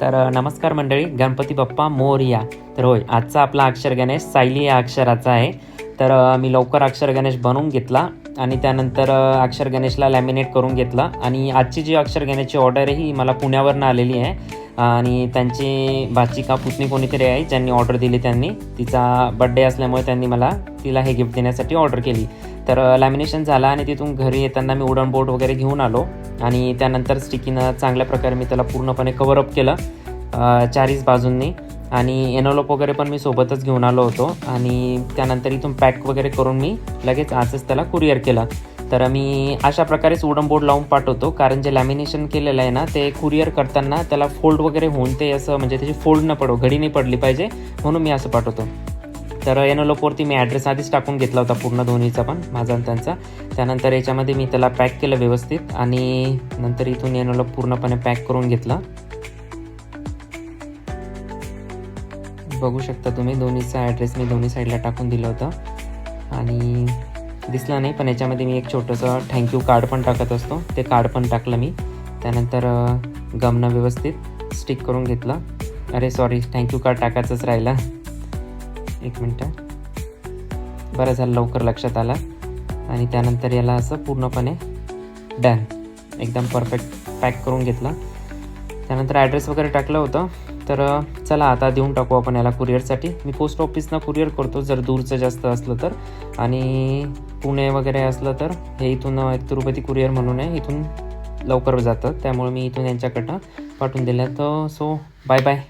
तर नमस्कार मंडळी गणपती बाप्पा मोरया. तर होय आजचा आपला अक्षर गणेश सायली या अक्षराचा आहे. तर मी लवकर अक्षर गणेश बनवून घेतला आणि त्यानंतर अक्षर गणेशला लॅमिनेट करून घेतला. आणि आजची जी अक्षर गणेशची ऑर्डर ही मला पुण्यावरनं आलेली आहे. आणि त्यांची भाची का पुतणी कोणीतरी आहे ज्यांनी ऑर्डर दिली त्यांनी. तिचा बड्डे असल्यामुळे त्यांनी मला तिला हे गिफ्ट देण्यासाठी ऑर्डर केली. तर लॅमिनेशन झालं आणि तिथून घरी येताना मी उडन बोर्ड वगैरे घेऊन आलो. आणि त्यानंतर स्टिकीनं चांगल्या प्रकारे मी त्याला पूर्णपणे कवरअप केलं चारीच बाजूंनी. आणि एनोलोप वगैरे पण मी सोबतच घेऊन आलो होतो. आणि त्यानंतर इथून पॅक वगैरे करून मी लगेच आजच त्याला कुरिअर केलं. तर मी अशा प्रकारेच उडन बोर्ड लावून पाठवतो. कारण जे लॅमिनेशन केलेलं आहे ना ते कुरिअर करताना त्याला फोल्ड वगैरे होऊन ते असं म्हणजे त्याची फोल्ड न पडो घडी नाही पडली पाहिजे म्हणून मी असं पाठवतो. तर एनोलोपवरती मी ॲड्रेस आधीच टाकून घेतला होता पूर्ण दोन्हीचा पण माझा आणि त्यांचा. त्यानंतर याच्यामध्ये मी त्याला पॅक केलं व्यवस्थित आणि नंतर इथून एनोलोप पूर्णपणे पॅक करून घेतला. बघू शकता तुम्ही दोन्हीचा ॲड्रेस मी दोन्ही साईडला टाकून दिलं होतं. आणि दिसला नाही पण याच्यामध्ये मी एक छोटंसं थँक्यू कार्ड पण टाकत असतो. ते कार्ड पण टाकलं मी. त्यानंतर गमनं व्यवस्थित स्टिक करून घेतलं. अरे सॉरी थँक्यू कार्ड टाकायचंच राहिलं. एक मिनटं. बरं झालं लवकर लक्षात आलं. आणि त्यानंतर याला असं पूर्णपणे डन. एकदम परफेक्ट पॅक करून घेतला. त्यानंतर ॲड्रेस वगैरे टाकलं होतं. तर चला आता देऊन टाकू आपण याला कुरिअरसाठी मी पोस्ट ऑफिसनं कुरिअर करतो जर दूरचं जास्त असलं तर. आणि पुणे वगैरे असलं तर हे इथून एक तिरुपती कुरिअर म्हणून आहे. इथून लवकर जातं. त्यामुळे मी इथून यांच्याकडनं पाठवून दिलं. तर सो बाय बाय